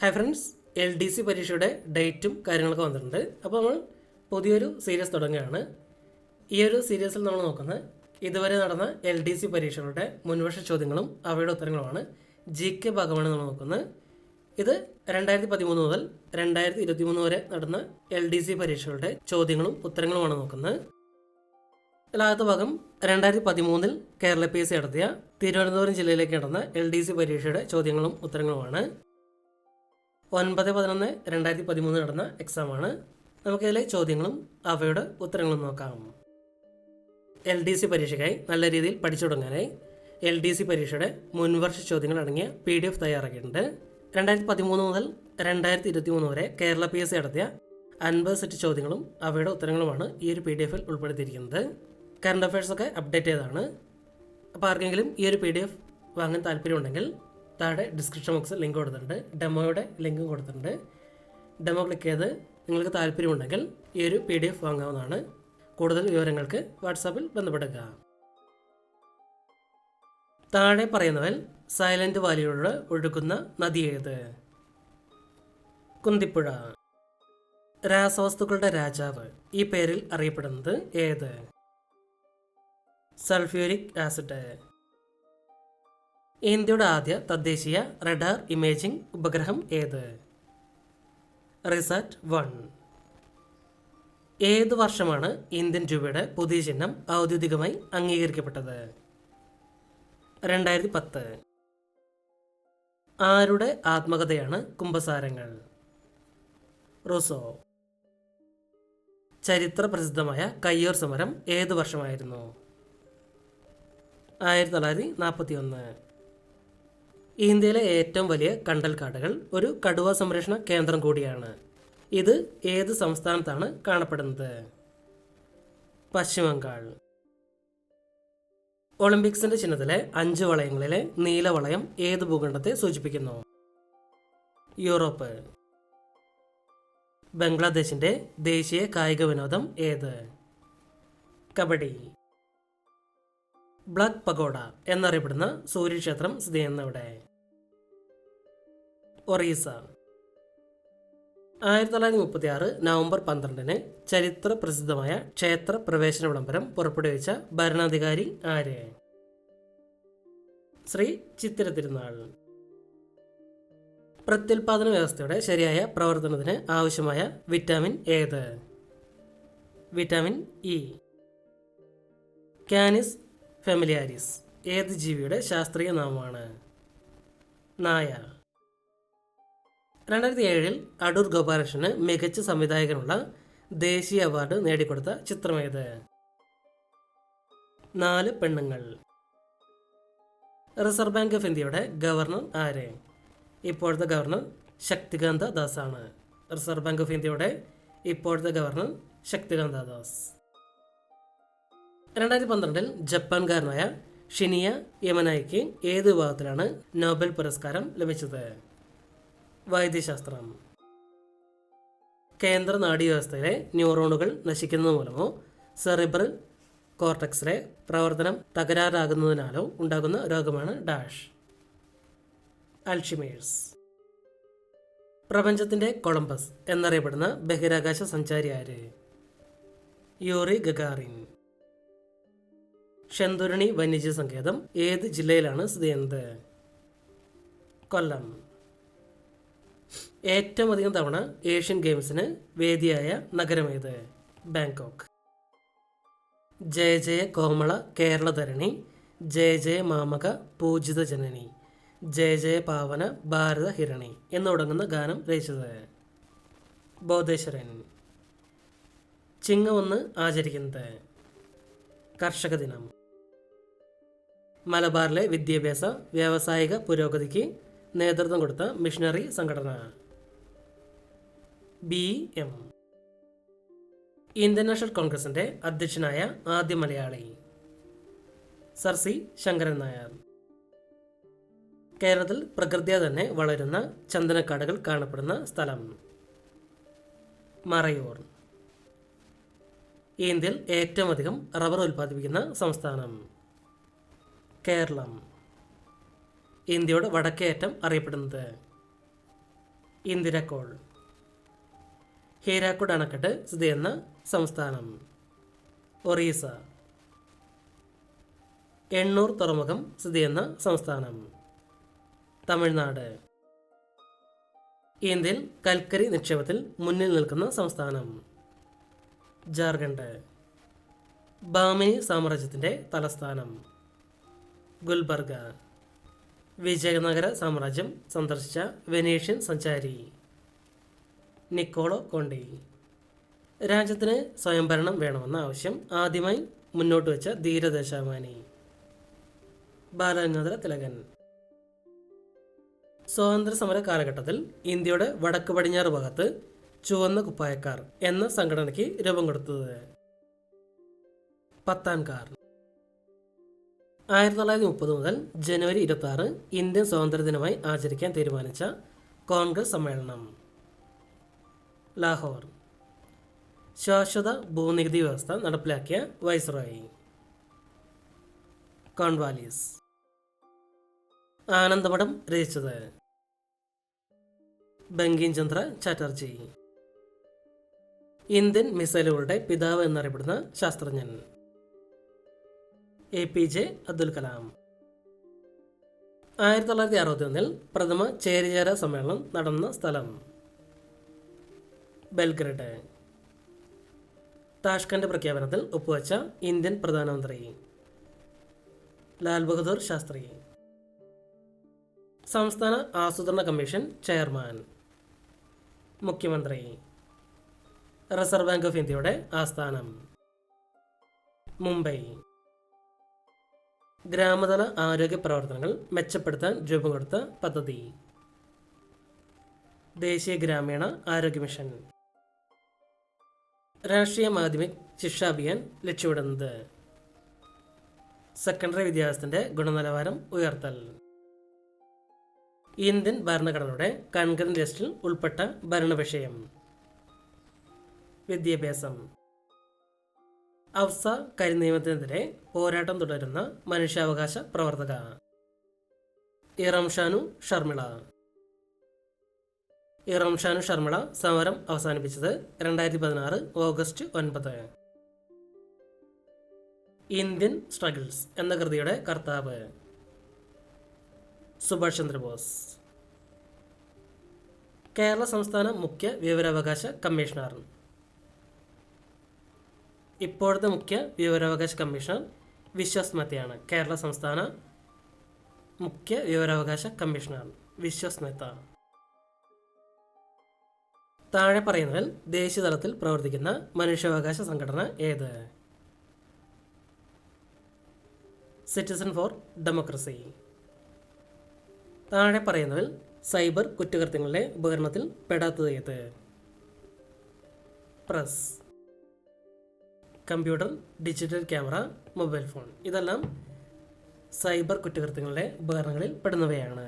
Hi friends L D C പരീക്ഷയുടെ ഡേറ്റും കാര്യങ്ങളൊക്കെ വന്നിട്ടുണ്ട്. അപ്പോൾ നമ്മൾ പുതിയൊരു സീരീസ് തുടങ്ങുകയാണ്. ഈ ഒരു സീരീസിൽ നമ്മൾ നോക്കുന്നത് ഇതുവരെ നടന്ന എൽ ഡി സി പരീക്ഷകളുടെ മുൻവർഷ ചോദ്യങ്ങളും അവയുടെ ഉത്തരങ്ങളുമാണ്. ജി കെ ഭാഗമാണ് നമ്മൾ നോക്കുന്നത്. ഇത് രണ്ടായിരത്തി പതിമൂന്ന് മുതൽ രണ്ടായിരത്തി ഇരുപത്തി മൂന്ന് വരെ നടന്ന എൽ ഡി സി പരീക്ഷകളുടെ ചോദ്യങ്ങളും ഉത്തരങ്ങളുമാണ് നോക്കുന്നത്. അല്ലാത്ത ഭാഗം രണ്ടായിരത്തി പതിമൂന്നിൽ കേരള പി എസ് സി നടത്തിയ തിരുവനന്തപുരം ജില്ലയിലേക്ക് നടന്ന എൽ ഡി സി പരീക്ഷയുടെ ചോദ്യങ്ങളും ഉത്തരങ്ങളുമാണ്. ഒൻപത് പതിനൊന്ന് രണ്ടായിരത്തി പതിമൂന്ന് നടന്ന എക്സാമാണ് നമുക്കിതിലെ ചോദ്യങ്ങളും അവയുടെ ഉത്തരങ്ങളും നോക്കാം. എൽ ഡി സി പരീക്ഷയ്ക്കായി നല്ല രീതിയിൽ പഠിച്ചു തുടങ്ങാനായി എൽ ഡി സി പരീക്ഷയുടെ മുൻവർഷ ചോദ്യങ്ങൾ അടങ്ങിയ പി ഡി എഫ് തയ്യാറാക്കിയിട്ടുണ്ട്. രണ്ടായിരത്തി പതിമൂന്ന് മുതൽ രണ്ടായിരത്തി ഇരുപത്തി മൂന്ന് വരെ കേരള പി എസ് സി നടത്തിയ അൻപത് സെറ്റ് ചോദ്യങ്ങളും അവയുടെ ഉത്തരങ്ങളുമാണ് ഈ ഒരു പി ഡി എഫിൽ ഉൾപ്പെടുത്തിയിരിക്കുന്നത്. കറണ്ട് അഫയേഴ്സൊക്കെ അപ്ഡേറ്റ് ചെയ്തതാണ്. അപ്പോൾ ആർക്കെങ്കിലും ഈ ഒരു പി ഡി എഫ് വാങ്ങാൻ താല്പര്യമുണ്ടെങ്കിൽ താഴെ ഡിസ്ക്രിപ്ഷൻ ബോക്സിൽ ലിങ്ക് കൊടുത്തിട്ടുണ്ട്. ഡെമോയുടെ ലിങ്കും കൊടുത്തിട്ടുണ്ട്. ഡെമോ ക്ലിക്ക് ചെയ്ത് നിങ്ങൾക്ക് താല്പര്യമുണ്ടെങ്കിൽ ഈ ഒരു പി ഡി എഫ് വാങ്ങാവുന്നതാണ്. കൂടുതൽ വിവരങ്ങൾക്ക് വാട്സാപ്പിൽ ബന്ധപ്പെടുക. താഴെ പറയുന്നവൽ സൈലന്റ് വാലിയോട് ഒഴുകുന്ന നദി ഏത്? കുന്തിപ്പുഴ. രാസവസ്തുക്കളുടെ രാജാവ് ഈ പേരിൽ അറിയപ്പെടുന്നത് ഏത്? സൾഫ്യൂരിക് ആസിഡ് ഇന്ത്യയുടെ ആദ്യ തദ്ദേശീയ റഡാർ ഇമേജിംഗ് ഉപഗ്രഹം ഏത്? RISAT one. ഏത് വർഷമാണ് ഇന്ത്യൻ രൂപയുടെ പുതിയ ചിഹ്നം ഔദ്യോഗികമായി അംഗീകരിക്കപ്പെട്ടത്? രണ്ടായിരത്തി പത്ത് ആരുടെ ആത്മകഥയാണ് കുംഭസാരങ്ങൾ? റോസോ. ചരിത്ര പ്രസിദ്ധമായ കയ്യൂർ സമരം ഏത് വർഷമായിരുന്നു? ആയിരത്തി തൊള്ളായിരത്തി നാൽപ്പത്തി ഒന്ന് ഇന്ത്യയിലെ ഏറ്റവും വലിയ കണ്ടൽക്കാടുകൾ ഒരു കടുവ സംരക്ഷണ കേന്ദ്രം കൂടിയാണ്. ഇത് ഏത് സംസ്ഥാനത്താണ് കാണപ്പെടുന്നത്? പശ്ചിമബംഗാൾ. ഒളിമ്പിക്സിന്റെ ചിഹ്നത്തിലെ അഞ്ച് വളയങ്ങളിലെ നീലവളയം ഏത് ഭൂഖണ്ഡത്തെ സൂചിപ്പിക്കുന്നു? യൂറോപ്പ്. ബംഗ്ലാദേശിന്റെ ദേശീയ കായിക വിനോദം ഏത്? കബഡി. ബ്ലാക്ക് പഗോഡ എന്നറിയപ്പെടുന്ന സൂര്യക്ഷേത്രം സ്ഥിതി ചെയ്യുന്നവിടെ. ഒറീസ. ആയിരത്തി തൊള്ളായിരത്തി മുപ്പത്തി ആറ് നവംബർ പന്ത്രണ്ടിന് ചരിത്ര പ്രസിദ്ധമായ ക്ഷേത്ര പ്രവേശന വിളംബരം പുറപ്പെടുവിച്ച ഭരണാധികാരി ആര്? ശ്രീ ചിത്തിര തിരുനാൾ. പ്രത്യുൽപാദന വ്യവസ്ഥയുടെ ശരിയായ പ്രവർത്തനത്തിന് ആവശ്യമായ വിറ്റാമിൻ ഏത്? Vitamin E. കാനിസ് ഫെമിലിയാരിസ് ഏത് ജീവിയുടെ ശാസ്ത്രീയ നാമമാണ്? നായ. രണ്ടായിരത്തി ഏഴിൽ അടൂർ ഗോപാലകൃഷ്ണന് മികച്ച സംവിധായകനുള്ള ദേശീയ അവാർഡ് നേടിക്കൊടുത്ത ചിത്രമേത്? നാല് പെണ്ണുങ്ങൾ. റിസർവ് ബാങ്ക് ഓഫ് ഇന്ത്യയുടെ ഗവർണർ ആര്? ഇപ്പോഴത്തെ ഗവർണർ ശക്തികാന്ത ദാസാണ്. റിസർവ് ബാങ്ക് ഓഫ് ഇന്ത്യയുടെ ഇപ്പോഴത്തെ ഗവർണർ ശക്തികാന്ത ദാസ്. രണ്ടായിരത്തി പന്ത്രണ്ടിൽ ജപ്പാൻകാരനായ ഷിനിയ യമനായിക്ക് ഏത് വിഭാഗത്തിലാണ് നോബൽ പുരസ്കാരം ലഭിച്ചത്? വൈദ്യശാസ്ത്രം. കേന്ദ്ര നാഡീവ്യവസ്ഥയിലെ ന്യൂറോണുകൾ നശിക്കുന്നത് മൂലമോ സെറിബ്രൽ കോർട്ടക്സിലെ പ്രവർത്തനം തകരാറാകുന്നതിനാലോ ഉണ്ടാകുന്ന രോഗമാണ് ഡാഷ്. അൽഷിമേഴ്സ്. പ്രപഞ്ചത്തിന്റെ കൊളംബസ് എന്നറിയപ്പെടുന്ന ബഹിരാകാശ സഞ്ചാരി ആര് യൂറി ഗഗാറിൻ. ഷെന്തുരണി വന്യജീവി സങ്കേതം ഏത് ജില്ലയിലാണ് സ്ഥിതി ചെയ്യുന്നത്? കൊല്ലം. ഏറ്റവും അധികം തവണ ഏഷ്യൻ ഗെയിംസിന് വേദിയായ നഗരം നഗരമേത് ബാങ്കോക്ക്. ജയ ജയ കോമള കേരളധരണി ജയ ജയ മാമക പൂജിത ജനനി. ജയ ജയ പാവന ഭാരത ഹിരണി എന്ന് തുടങ്ങുന്ന ഗാനം രചിച്ചത് ബോധേശ്വരൻ. ചിങ്ങമൊന്ന് ആചരിക്കുന്നത് കർഷക ദിനം. മലബാറിലെ വിദ്യാഭ്യാസ വ്യാവസായിക പുരോഗതിക്ക് നേതൃത്വം കൊടുത്ത മിഷണറി സംഘടന. ബി എം ഇന്ത്യൻ നാഷണൽ കോൺഗ്രസിന്റെ അധ്യക്ഷനായ ആദ്യ മലയാളി. Sir C. ശങ്കരൻ നായർ. കേരളത്തിൽ പ്രകൃതിയെ തന്നെ വളരുന്ന ചന്ദനക്കാടുകൾ കാണപ്പെടുന്ന സ്ഥലം. മറയൂർ. ഇന്ത്യയിൽ ഏറ്റവും അധികം റബ്ബർ ഉൽപ്പാദിപ്പിക്കുന്ന സംസ്ഥാനം. കേരളം. ഇന്ത്യയുടെ വടക്കേറ്റം അറിയപ്പെടുന്നത് ഇന്ദിരക്കോൾ. ഹീരാക്കുട് അണക്കെട്ട് സ്ഥിതി ചെയ്യുന്ന സംസ്ഥാനം. ഒറീസ. എണ്ണൂർ തുറമുഖം സ്ഥിതി ചെയ്യുന്ന സംസ്ഥാനം. തമിഴ്നാട്. ഇന്ത്യയിൽ കൽക്കരി നിക്ഷേപത്തിൽ മുന്നിൽ നിൽക്കുന്ന സംസ്ഥാനം. ജാർഖണ്ഡ്. ബാമിനി സാമ്രാജ്യത്തിന്റെ തലസ്ഥാനം. ഗുൽബർഗ. വിജയനഗര സാമ്രാജ്യം സന്ദർശിച്ച വെനീഷ്യൻ സഞ്ചാരി നിക്കോളോ കോണ്ടി. രാജ്യത്തിന് സ്വയംഭരണം വേണമെന്ന ആവശ്യം ആദ്യമായി മുന്നോട്ട് വെച്ച ധീരദേശാമാനി ബാലഗംഗാധര തിലകൻ. സ്വാതന്ത്ര്യ സമര കാലഘട്ടത്തിൽ ഇന്ത്യയുടെ വടക്ക് പടിഞ്ഞാറ് ഭാഗത്ത് ചുവന്ന കുപ്പായക്കാർ എന്ന സംഘടനയ്ക്ക് രൂപം കൊടുത്തത് പത്താൻകാർ ആയിരത്തി തൊള്ളായിരത്തി മുപ്പത് മുതൽ ജനുവരി ഇരുപത്തി ഇന്ത്യൻ സ്വാതന്ത്ര്യ ദിനമായി ആചരിക്കാൻ തീരുമാനിച്ച കോൺഗ്രസ് സമ്മേളനം. ലാഹോർ. ശാശ്വത ഭൂനികുതി വ്യവസ്ഥ നടപ്പിലാക്കിയ വൈസ്രോയി. കോൺവാലീസ്. ആനന്ദമഠം രചിച്ചത് ബങ്കിം ചന്ദ്ര ചാറ്റർജി. ഇന്ത്യൻ മിസൈലുകളുടെ പിതാവ് എന്നറിയപ്പെടുന്ന ശാസ്ത്രജ്ഞൻ. A P J Abdul Kalam. ആയിരത്തി തൊള്ളായിരത്തി അറുപത്തി ഒന്നിൽ പ്രഥമ ചേരിചേര സമ്മേളനം നടന്ന സ്ഥലം. ബെൽഗ്രഡ്. താഷ്കന്റെ പ്രഖ്യാപനത്തിൽ ഒപ്പുവച്ച ഇന്ത്യൻ പ്രധാനമന്ത്രി. ലാൽ ബഹദൂർ ശാസ്ത്രി. സംസ്ഥാന ആസൂത്രണ കമ്മീഷൻ ചെയർമാൻ. മുഖ്യമന്ത്രി. റിസർവ് ബാങ്ക് ഓഫ് ഇന്ത്യയുടെ ആസ്ഥാനം. മുംബൈ. ഗ്രാമതല ആരോഗ്യ പ്രവർത്തനങ്ങൾ മെച്ചപ്പെടുത്താൻ രൂപം കൊടുത്ത പദ്ധതി. ദേശീയ ഗ്രാമീണ ആരോഗ്യ മിഷൻ. രാഷ്ട്രീയ മാധ്യമിക് ശിക്ഷാ അഭിയാൻ ലക്ഷ്യമിടുന്നത്. സെക്കൻഡറി വിദ്യാഭ്യാസത്തിന്റെ ഗുണനിലവാരം ഉയർത്തൽ. ഇന്ത്യൻ ഭരണഘടനയുടെ കൺഗ്രൻ ലിസ്റ്റിൽ ഉൾപ്പെട്ട ഭരണവിഷയം. വിദ്യാഭ്യാസം. അവസ കരിനിയമത്തിനെതിരെ പോരാട്ടം തുടരുന്ന മനുഷ്യാവകാശ പ്രവർത്തക ഇറംഷാനു ഷർമിള. ഇറംഷാനു ഷർമിള സമരം അവസാനിപ്പിച്ചത് രണ്ടായിരത്തി പതിനാറ് ഓഗസ്റ്റ് ഒൻപത്. ഇന്ത്യൻ സ്ട്രഗിൾസ് എന്ന കൃതിയുടെ കർത്താവ്. സുഭാഷ് ചന്ദ്രബോസ്. കേരള സംസ്ഥാന മുഖ്യ വിവരാവകാശ കമ്മീഷണർ. ഇപ്പോഴത്തെ മുഖ്യ വിവരാവകാശ കമ്മീഷണർ വിശ്വാസ് മെത്തയാണ്. കേരള സംസ്ഥാന മുഖ്യ വിവരാവകാശ കമ്മീഷണർ വിശ്വസ്മത്ത താഴെ പറയുന്നതിൽ ദേശീയതലത്തിൽ പ്രവർത്തിക്കുന്ന മനുഷ്യാവകാശ സംഘടന ഏത്? സിറ്റിസൺ ഫോർ ഡെമോക്രസി താഴെ പറയുന്നതിൽ സൈബർ കുറ്റകൃത്യങ്ങളുടെ ഉപകരണത്തിൽ പെടാത്തത് ഏത്? Press computer digital camera mobile phone. ഇതെല്ലാം സൈബർ കുറ്റകൃത്യങ്ങളുടെ ഉപകരണങ്ങളിൽ പെടുന്നവയാണ്.